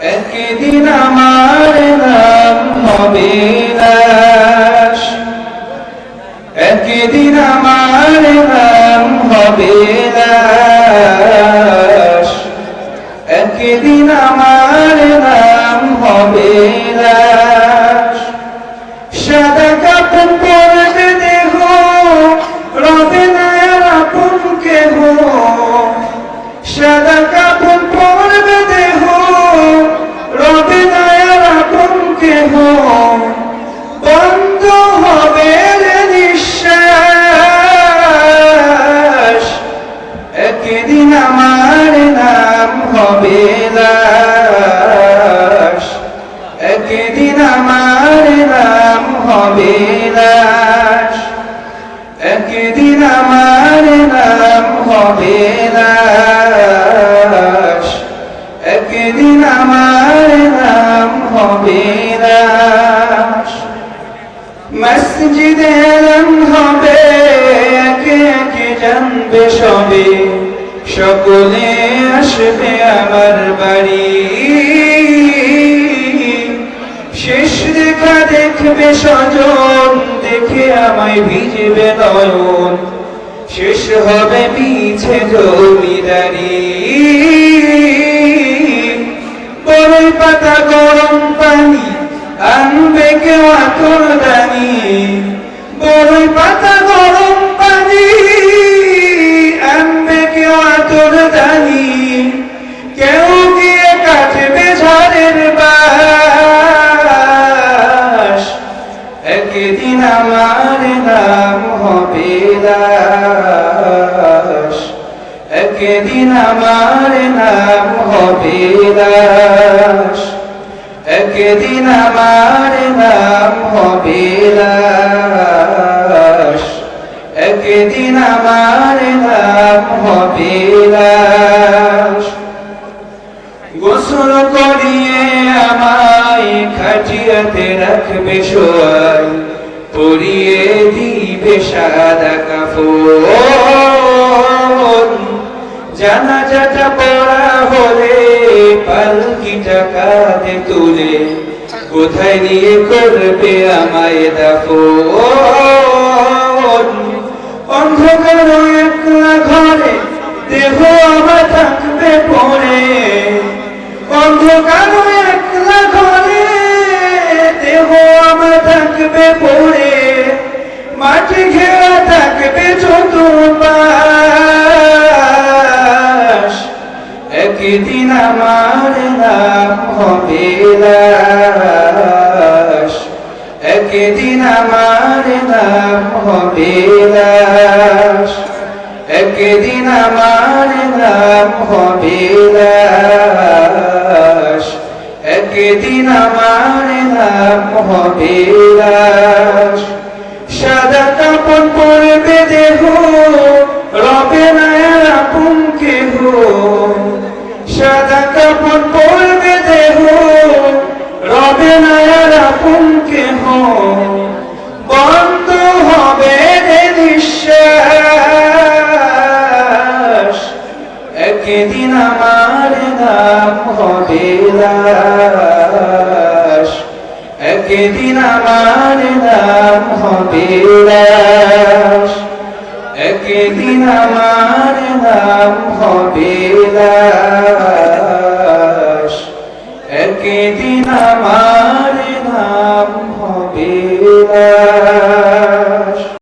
একদিন আমার নাম হবে লাশ একদিন আমার নাম হবে লাশ একদিন আমার নাম হবে লাশ একদিন আমার নাম হবে লাশ একদিন আমার নাম হবে লাশ মসজিদে আলম হবে, একে একে জানবে সবে। সকলে আসবে আমার বাড়ি। দেখবে সজন, দেখে আমায় ভিজবে নয়ন শেষ হবে পিছে জমিদারি। বড়ই পাতা গরম পানি, আনবে কেউ আতর দানি। বড়ই পাতা একদিন আমার নাম হবে লাশ একদিন আমার নাম হবে লাশ একদিন আমার নাম হবে লাশ গোসল করিয়ে আমায় খাটিয়াতে রাখবে সবাই, পরিয়ে দিবে সাদা কাপড়। জানাজাটা পড়া হলে পালকিটা কাঁধে তুলে কোথায় নিয়ে করবে আমায় দেখো অন্ধকার একলা ঘরে দেহ আমার থাকবে পড়ে অন্ধকার একদিন আমার নাম হবে লাশ। একদিন আমার নাম হবে লাশ। একদিন আমার নাম হবে লাশ। একদিন আমার নাম হবে লাশ। সাদা কাপড় পরবে দেহ সাদা কাপড় পরবে দেহ, রবে না আপন কেহ। বন্ধ হবে রে নিঃশ্বাস, একদিন আমার নাম হবে লাশ। একদিন আমার নাম হবে লাশ। একদিন আমার নাম হবে লাশ।